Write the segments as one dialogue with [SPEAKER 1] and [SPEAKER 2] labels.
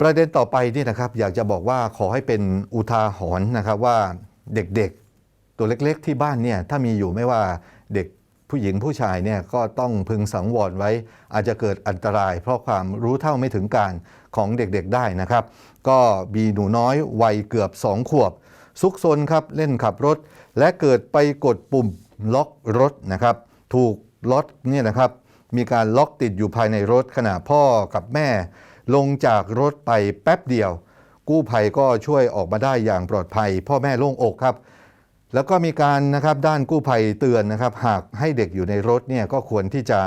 [SPEAKER 1] ประเด็นต่อไปนี่นะครับอยากจะบอกว่าขอให้เป็นอุทาหรณ์นะครับว่าเด็กๆตัวเล็กๆที่บ้านเนี่ยถ้ามีอยู่ไม่ว่าเด็กผู้หญิงผู้ชายเนี่ยก็ต้องพึงสังวรไว้ อาจจะเกิดอันตราย เพราะความรู้เท่าไม่ถึงการของเด็กๆได้นะครับ ก็มีหนูน้อยวัยเกือบ2ขวบ ซุกซนครับเล่นขับรถ และเกิดไปกดปุ่มล็อกรถนะครับ ถูกล็อกเนี่ยนะครับมีการล็อกติดอยู่ภายในรถขณะพ่อกับแม่ ลงจากรถไปแป๊บเดียว กู้ภัยก็ช่วยออกมาได้อย่างปลอดภัย พ่อแม่โล่งอกครับ แล้วก็มีการนะครับด้านกู้ภัยเตือนนะครับ หากให้เด็กอยู่ในรถเนี่ยก็ควรที่จะ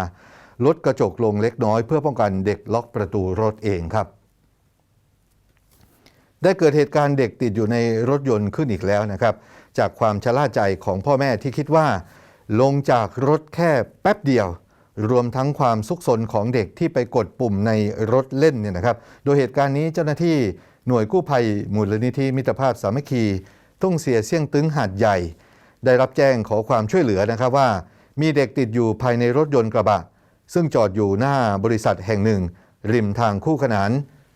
[SPEAKER 1] ลดกระจกลงเล็กน้อย เพื่อป้องกันเด็กล็อกประตูรถเองครับ ได้เกิดเหตุการณ์เด็กติดอยู่ในรถยนต์ขึ้นอีกแล้วนะครับ จากความชะล่าใจของพ่อแม่ที่คิดว่า ลงจากรถแค่แป๊บเดียว รวมทั้งความซุกซนของเด็กที่ไปกดปุ่มในรถเล่นเนี่ยนะครับ โดยเหตุการณ์นี้เจ้าหน้าที่หน่วยกู้ภัยมูลนิธิมิตรภาพสามัคคี ทุ่งเสียเสี่ยงตึงหาดใหญ่ ได้รับแจ้งขอความช่วยเหลือนะครับว่า มีเด็กติดอยู่ภายในรถยนต์กระบะ ซึ่งจอดอยู่หน้าบริษัทแห่งหนึ่ง ริมทางคู่ขนาน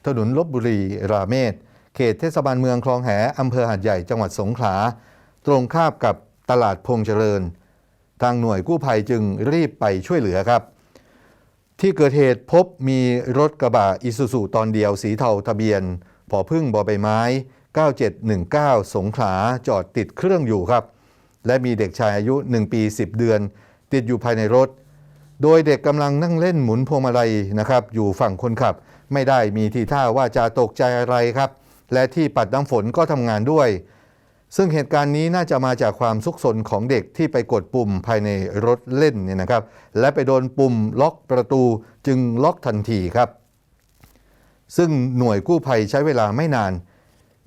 [SPEAKER 1] ถนนลบบุรีราเมศเขตเทศบาลเมืองคลองแหอำเภอหาดใหญ่จังหวัดสงขลา ตรงข้ามกับตลาดพงเจริญ ทางหน่วยกู้ภัยจึงรีบไปช่วยเหลือครับ ที่เกิดเหตุพบมีรถกระบะอิซูซูตอนเดียวสีเทาทะเบียนผอพึ่งบอใบไม้ 9719 สงขลาจอดติดเครื่องอยู่ครับ และมีเด็กชายอายุ 1 ปี 10 เดือน ติดอยู่ภายในรถ โดยเด็กกำลังนั่งเล่นหมุนพวงมาลัยนะครับ อยู่ฝั่งคนขับ ไม่ได้มีทีท่าว่าจะตกใจอะไรครับ และที่ปัดน้ำฝนก็ทำงานด้วย ซึ่งเหตุการณ์นี้น่าจะมาจากความซุกซนของเด็กที่ไปกดปุ่มภายในรถเล่นเนี่ยนะครับ และไปโดนปุ่มล็อกประตูจึงล็อกทันทีครับ ซึ่งหน่วยกู้ภัยใช้เวลาไม่นาน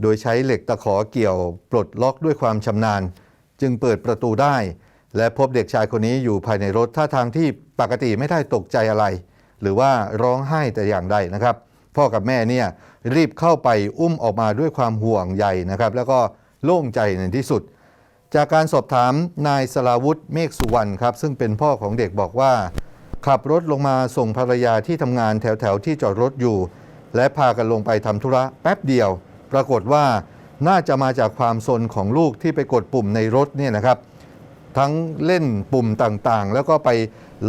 [SPEAKER 1] โดยใช้เหล็กตะขอเกี่ยวปลดล็อกด้วยความชำนาญ จึงเปิดประตูได้ และพบเด็กชายคนนี้อยู่ภายในรถท่าทางที่ปกติไม่ได้ตกใจอะไร หรือว่าร้องไห้แต่อย่างใดนะครับ พ่อกับแม่เนี่ยรีบเข้าไปอุ้มออกมาด้วยความห่วงใยนะครับ แล้วก็ โล่งใจในที่สุด จากการสอบถามนายสลาวุธเมฆสุวรรณครับ ซึ่งเป็นพ่อของเด็กบอกว่า ขับรถลงมาส่งภรรยาที่ทำงานแถวๆที่จอดรถอยู่ และพากันลงไปทำธุระแป๊บเดียว ปรากฏว่าน่าจะมาจากความซนของลูกที่ไปกดปุ่มในรถเนี่ยนะครับ ทั้งเล่นปุ่มต่างๆ แล้วก็ไป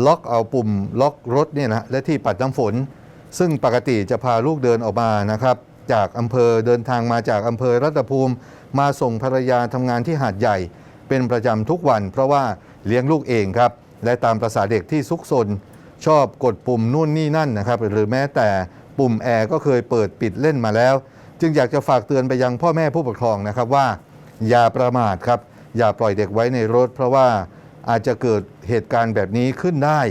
[SPEAKER 1] ล็อกเอาปุ่มล็อกรถเนี่ยนะและที่ปัดน้ำฝน ซึ่งปกติจะพาลูกเดินออกมานะครับ จากอำเภอเดินทางมาจากอำเภอรัตภูมิ มาส่งภรรยาทำงานที่หาดใหญ่ เป็นประจำทุกวัน เพราะว่าเลี้ยงลูกเองครับ และตามประษาเด็กที่ซุกซนชอบกดปุ่มนู่นนี่นั่นนะครับ หรือแม้แต่ปุ่มแอร์ก็เคยเปิดปิดเล่นมาแล้ว จึงอยากจะฝากเตือนไปยังพ่อแม่ผู้ปกครองนะครับว่า อย่าประมาทครับ อย่าปล่อยเด็กไว้ในรถ เพราะว่าอาจจะเกิดเหตุการณ์แบบนี้ขึ้นได้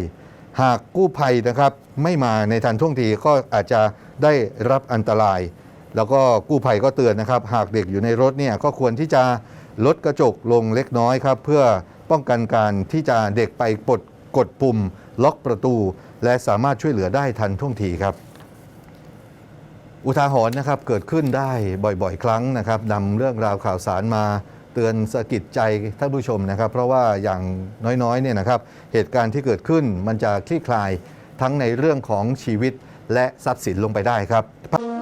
[SPEAKER 1] หากกู้ภัยนะครับ ไม่มาในทันท่วงทีก็อาจจะได้รับอันตราย แล้วก็กู้ภัยก็เตือนนะครับ หากเด็กอยู่ในรถเนี่ยก็ควรที่จะลดกระจกลงเล็กน้อยครับ เพื่อป้องกันการที่จะเด็กไปปลดกดปุ่ม ล็อกประตู และสามารถช่วยเหลือได้ทันท่วงทีครับ อุทาหรณ์นะครับเกิดขึ้นได้บ่อยๆ ครั้งนะครับนำเรื่องราวข่าวสารมาเตือนสะกิดใจท่านผู้ชมนะครับ เพราะว่าอย่างน้อยๆเนี่ยนะครับเหตุการณ์ที่เกิดขึ้นมันจะคลี่คลายทั้งในเรื่องของชีวิตและทรัพย์สินลงไปได้ครับ